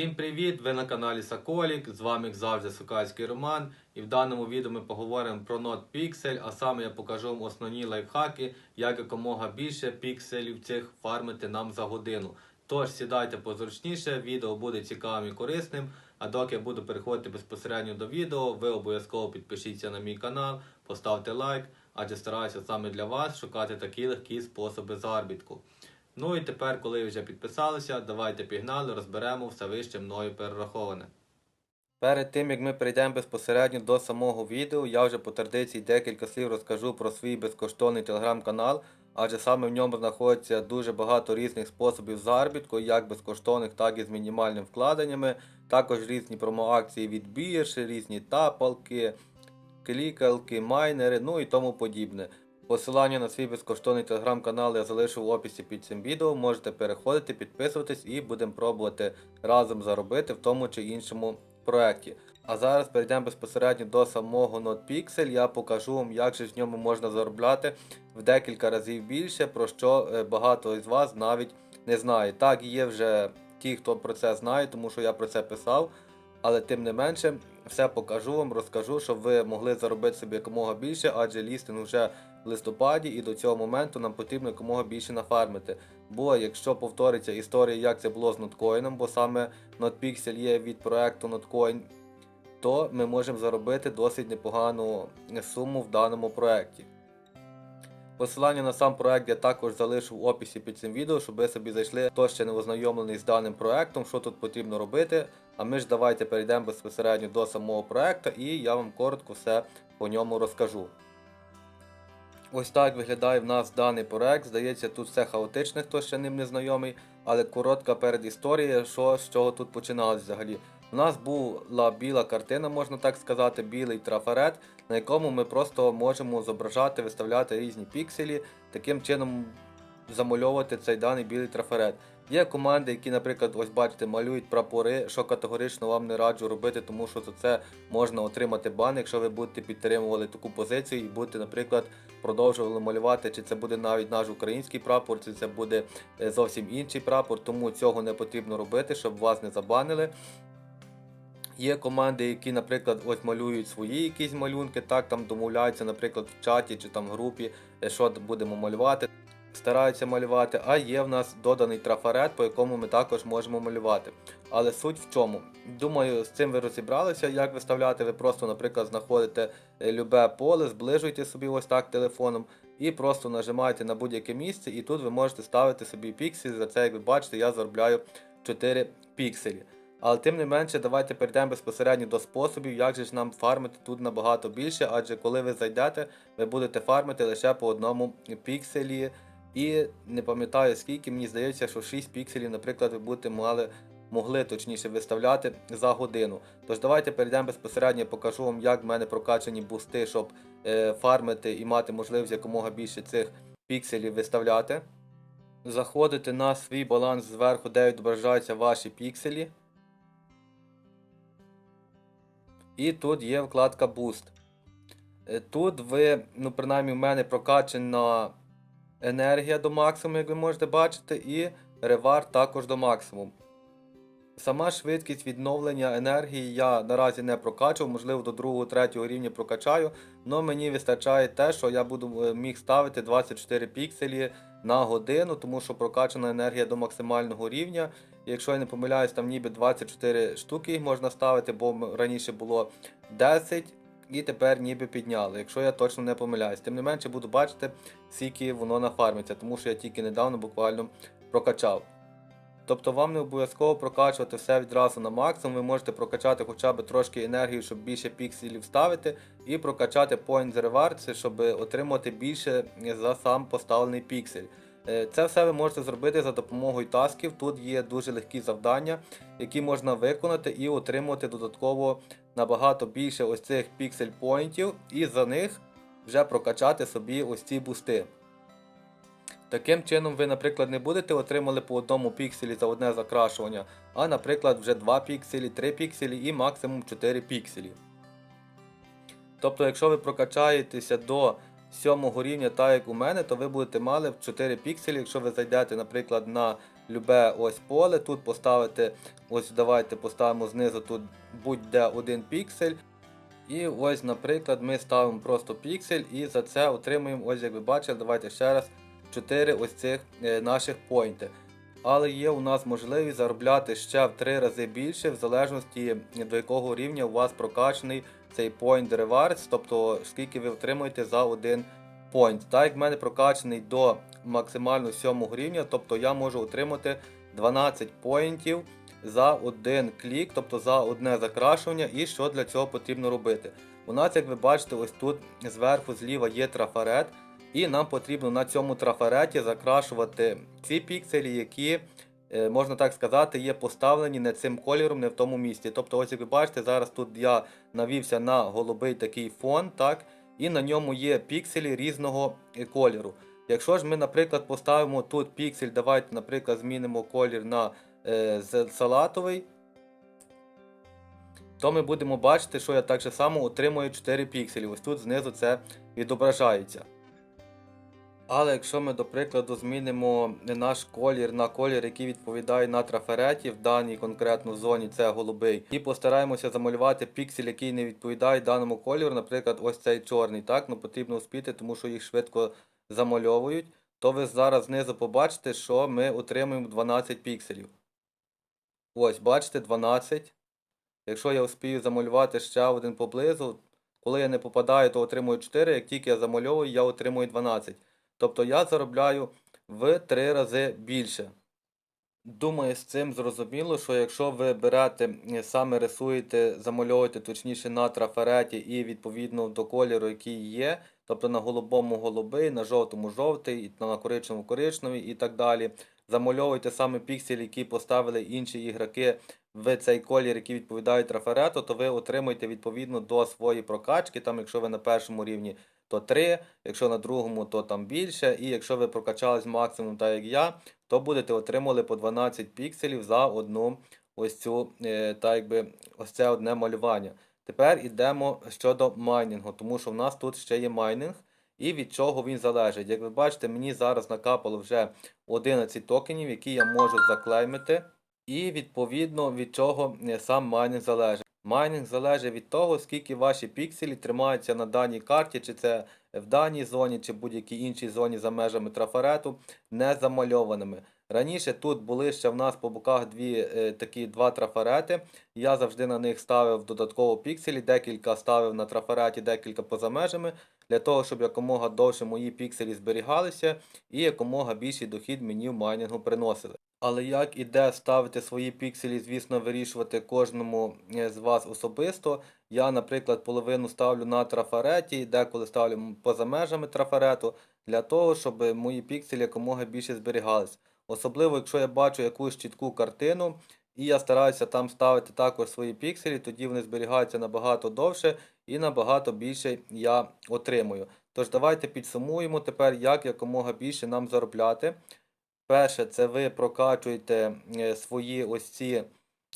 Всім привіт! Ви на каналі Соколік. З вами як завжди Сокальський Роман. І в даному відео ми поговоримо про Node Pixel, а саме я покажу вам основні лайфхаки, як якомога більше пікселів цих фармити нам за годину. Тож сідайте позручніше, відео буде цікавим і корисним. А доки я буду переходити безпосередньо до відео, ви обов'язково підпишіться на мій канал, поставте лайк, адже стараюся саме для вас шукати такі легкі способи заробітку. Ну і тепер, коли вже підписалися, давайте пігнали, розберемо все вище мною перераховане. Перед тим як ми перейдемо безпосередньо до самого відео, я вже по традиції декілька слів розкажу про свій безкоштовний телеграм-канал, адже саме в ньому знаходиться дуже багато різних способів заробітку, як безкоштовних, так і з мінімальними вкладеннями. Також різні промоакції від біржі, різні тапалки, клікалки, майнери, ну і тому подібне. Посилання на свій безкоштовний телеграм-канал я залишу в описі під цим відео. Можете переходити, підписуватись і будемо пробувати разом заробити в тому чи іншому проєкті. А зараз перейдемо безпосередньо до самого NodePixel. Я покажу вам, як же з ньому можна заробляти в декілька разів більше, про що е, багато із вас навіть не знає. Так, є вже ті, хто про це знає, тому що я про це писав. Але тим не менше, все покажу вам, розкажу, щоб ви могли заробити собі якомога більше, адже лістинг вже в листопаді, і до цього моменту нам потрібно якомога більше нафармити. Бо якщо повториться історія, як це було з ноткоїном, бо саме NotPixel є від проекту Notcoin, то ми можемо заробити досить непогану суму в даному проекті. Посилання на сам проект я також залишу в описі під цим відео, щоб ви собі зайшли, хто ще не ознайомлений з даним проектом, що тут потрібно робити. А ми ж давайте перейдемо безпосередньо до самого проекту і я вам коротко все по ньому розкажу. Ось так виглядає в нас даний проект. Здається, тут все хаотичне, хто ще ним не знайомий, але коротка передісторія, що з чого тут починалось взагалі. У нас була біла картина, можна так сказати, білий трафарет, на якому ми просто можемо зображати, виставляти різні пікселі, таким чином замальовувати цей даний білий трафарет. Є команди, які, наприклад, ось бачите, малюють прапори, що категорично вам не раджу робити, тому що за це можна отримати бан, якщо ви будете підтримували таку позицію і будете, наприклад, продовжували малювати, чи це буде навіть наш український прапор, чи це буде е, зовсім інший прапор, тому цього не потрібно робити, щоб вас не забанили. Є команди, які, наприклад, ось малюють свої якісь малюнки, так там домовляються, наприклад, в чаті чи там в групі, е, що будемо малювати. Стараються малювати, а є в нас доданий трафарет, по якому ми також можемо малювати. Але суть в чому? Думаю, з цим ви розібралися, як виставляти. Ви просто, наприклад, знаходите е, любе поле, зближуєте собі ось так телефоном і просто нажимаєте на будь-яке місце, і тут ви можете ставити собі пікселі. За це, як ви бачите, я заробляю 4 пікселі. Але тим не менше, давайте перейдемо безпосередньо до способів, як же ж нам фармити тут набагато більше, адже коли ви зайдете, ви будете фармити лише по одному пікселі. І не пам'ятаю скільки, мені здається, що 6 пікселів, наприклад, ви будете мали, могли точніше виставляти за годину. Тож давайте перейдемо безпосередньо, покажу вам, як в мене прокачані бусти, щоб е, фармити і мати можливість якомога більше цих пікселів виставляти. Заходите на свій баланс зверху, де відображаються ваші пікселі. І тут є вкладка Boost. Е, Тут ви, ну принаймні в мене прокачана енергія до максимуму, як ви можете бачити, і ревар також до максимуму. Сама швидкість відновлення енергії я наразі не прокачував, можливо, до 2-3 рівня прокачаю, але мені вистачає те, що я буду е, міг ставити 24 пікселі на годину, тому що прокачана енергія до максимального рівня. Якщо я не помиляюсь, там ніби 24 штуки їх можна ставити, бо раніше було 10 і тепер ніби підняли, якщо я точно не помиляюсь. Тим не менше буду бачити, скільки воно нафармиться, тому що я тільки недавно буквально прокачав. Тобто вам не обов'язково прокачувати все відразу на максимум, ви можете прокачати хоча б трошки енергії, щоб більше пікселів ставити, і прокачати Points Rewards, щоб отримати більше за сам поставлений піксель. Е, Це все ви можете зробити за допомогою тасків. Тут є дуже легкі завдання, які можна виконати і отримувати додатково набагато більше ось цих піксель поінтів, і за них вже прокачати собі ось ці бусти. Таким чином, ви, наприклад, не будете отримали по одному пікселі за одне закрашування, а, наприклад, вже 2 пікселі, 3 пікселі і максимум 4 пікселі. Тобто, якщо ви прокачаєтеся до сьомого рівня, так як у мене, то ви будете мали 4 пікселі. Якщо ви зайдете, наприклад, на любе ось поле, тут поставите, ось давайте поставимо знизу тут будь-де один піксель. І ось, наприклад, ми ставимо просто піксель і за це отримуємо, ось як ви бачили, давайте ще раз 4 ось цих е, наших поінти. Але є у нас можливість заробляти ще в 3 рази більше, в залежності до якого рівня у вас прокачаний цей point rewards, тобто скільки ви отримуєте за один point. Так як в мене прокачаний до максимально 7 рівня, тобто я можу отримати 12 поінтів за один клік, тобто за одне закрашування, і що для цього потрібно робити. У нас, як ви бачите, ось тут зверху зліва є трафарет, і нам потрібно на цьому трафареті закрашувати ці пікселі, які, е, можна так сказати, є поставлені не цим кольором, не в тому місці. Тобто, ось як ви бачите, зараз тут я навівся на голубий такий фон, так, і на ньому є пікселі різного е, кольору. Якщо ж ми, наприклад, поставимо тут піксель, давайте, наприклад, змінимо колір на е, салатовий, то ми будемо бачити, що я так само отримую 4 пікселі. Ось тут знизу це відображається. Але якщо ми, до прикладу, змінимо наш колір на колір, який відповідає на трафареті, в даній конкретно зоні це голубий, і постараємося замалювати піксель, який не відповідає даному кольору, наприклад, ось цей чорний, так, ну потрібно успіти, тому що їх швидко замальовують, то ви зараз знизу побачите, що ми отримуємо 12 пікселів. Ось, бачите, 12. Якщо я успію замалювати ще один поблизу, коли я не попадаю, то отримую 4, як тільки я замальовую, я отримую 12. Тобто я заробляю в 3 рази більше. Думаю, з цим зрозуміло, що якщо ви берете, е, саме рисуєте, замальовуєте точніше на трафареті і відповідно до кольору, який є, тобто на голубому голубий, на жовтому жовтий, на коричневому коричневий і так далі. Замальовуєте саме пікселі, які поставили інші ігроки в цей колір, який відповідає трафарету, то ви отримуєте відповідно до своєї прокачки. Там, якщо ви на першому рівні, то 3, якщо на другому, то там більше. І якщо ви прокачались максимум, так як я, то будете отримали по 12 пікселів за одну ось цю, е, так якби, ось це одне малювання. Тепер йдемо щодо майнінгу, тому що в нас тут ще є майнинг. І від чого він залежить. Як ви бачите, мені зараз накапало вже 11 токенів, які я можу заклеймити. І відповідно від чого е, сам майнинг залежить. Майнинг залежить від того, скільки ваші пікселі тримаються на даній карті, чи це в даній зоні, чи будь-якій іншій зоні за межами трафарету, не замальованими. Раніше тут були ще в нас по боках дві е, такі два трафарети. Я завжди на них ставив додатково пікселі, декілька ставив на трафареті, декілька поза межами, для того, щоб якомога довше мої пікселі зберігалися і якомога більший дохід мені в майнінгу приносили. Але як і де ставити свої пікселі, звісно, вирішувати кожному е, з вас особисто. Я, наприклад, половину ставлю на трафареті, деколи ставлю поза межами трафарету, для того, щоб мої пікселі якомога більше зберігались. Особливо, якщо я бачу якусь чітку картину, і я стараюся там ставити також свої пікселі, тоді вони зберігаються набагато довше і набагато більше я отримую. Тож давайте підсумуємо тепер, як якомога більше нам заробляти. Перше, це ви прокачуєте е, свої ось ці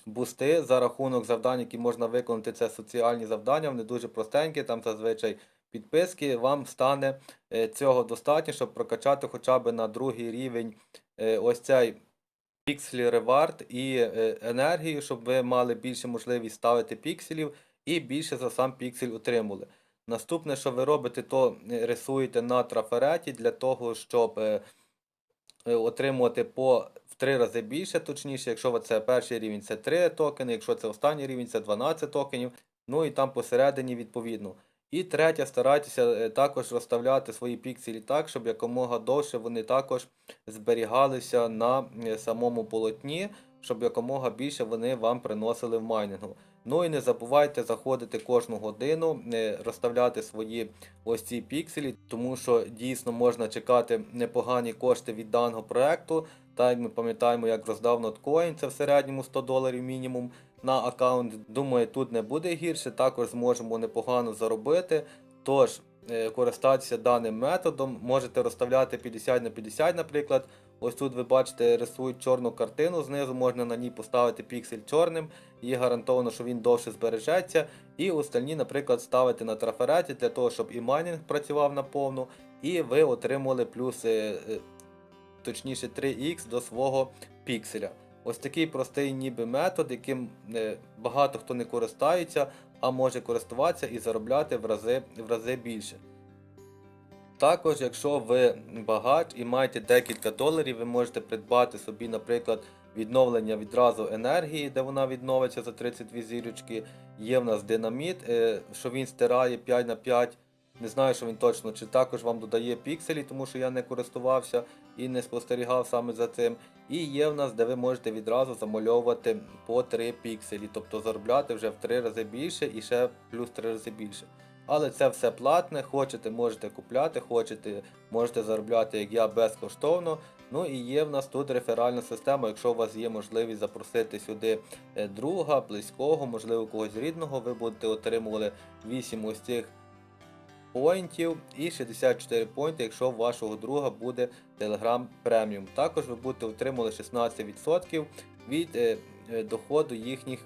бусти за рахунок завдань, які можна виконати. Це соціальні завдання, вони дуже простенькі, там зазвичай підписки. Вам стане е, цього достатньо, щоб прокачати хоча б на другий рівень ось цей пікселі ревард і е, енергію, щоб ви мали більше можливість ставити пікселів і більше за сам піксель отримували. Наступне, що ви робите, то е, рисуєте на трафареті для того, щоб е, е, отримувати по в 3 рази більше, точніше, якщо це перший рівень, це 3 токени, якщо це останній рівень, це 12 токенів. Ну і там посередині відповідно. І третє, старайтеся е, також розставляти свої пікселі так, щоб якомога довше вони також зберігалися на е, самому полотні, щоб якомога більше вони вам приносили в майнінгу. Ну і не забувайте заходити кожну годину, е, розставляти свої ось ці пікселі, тому що дійсно можна чекати непогані кошти від даного проекту. Та як ми пам'ятаємо, як роздав Notcoin, це в середньому 100 доларів мінімум на аккаунт. Думаю, тут не буде гірше, також зможемо непогано заробити. Тож, е, користатися даним методом. Можете розставляти 50 на 50, наприклад. Ось тут ви бачите, рисують чорну картину знизу, можна на ній поставити піксель чорним, і гарантовано, що він довше збережеться. І остальні, наприклад, ставити на трафареті для того, щоб і майнінг працював наповну, і ви отримували плюс, е, е, точніше 3х до свого пікселя. Ось такий простий ніби метод, яким багато хто не користається, а може користуватися і заробляти в рази, в рази більше. Також, якщо ви багач і маєте декілька доларів, ви можете придбати собі, наприклад, відновлення відразу енергії, де вона відновиться за 32 зірочки. Є в нас динаміт, е, що він стирає 5 на 5. Не знаю, що він точно, чи також вам додає пікселі, тому що я не користувався і не спостерігав саме за цим. І є в нас, де ви можете відразу замальовувати по 3 пікселі, тобто заробляти вже в 3 рази більше і ще плюс 3 рази більше. Але це все платне, хочете, можете купляти, хочете, можете заробляти, як я, безкоштовно. Ну і є в нас тут реферальна система. Якщо у вас є можливість запросити сюди е, друга, близького, можливо, когось рідного, ви будете отримували 8 ось цих поінтів і 64 поінти, якщо у вашого друга буде Telegram Premium. Також ви будете отримали 16% від е, е, доходу їхніх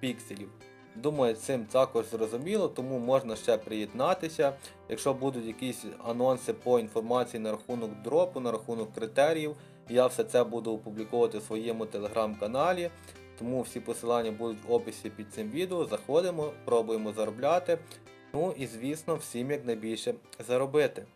пікселів. Думаю, цим також зрозуміло, тому можна ще приєднатися. Якщо будуть якісь анонси по інформації на рахунок дропу, на рахунок критеріїв, я все це буду опубліковувати в своєму телеграм-каналі. Тому всі посилання будуть в описі під цим відео. Заходимо, пробуємо заробляти. Ну і звісно, всім якнайбільше заробити.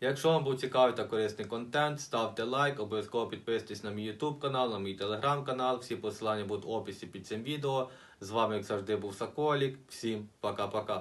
Якщо вам був цікавий та корисний контент, ставте лайк, обов'язково підписуйтесь на мій YouTube канал, на мій телеграм канал. Всі посилання будуть в описі під цим відео. З вами, як завжди, був Соколік. Всім пока-пока.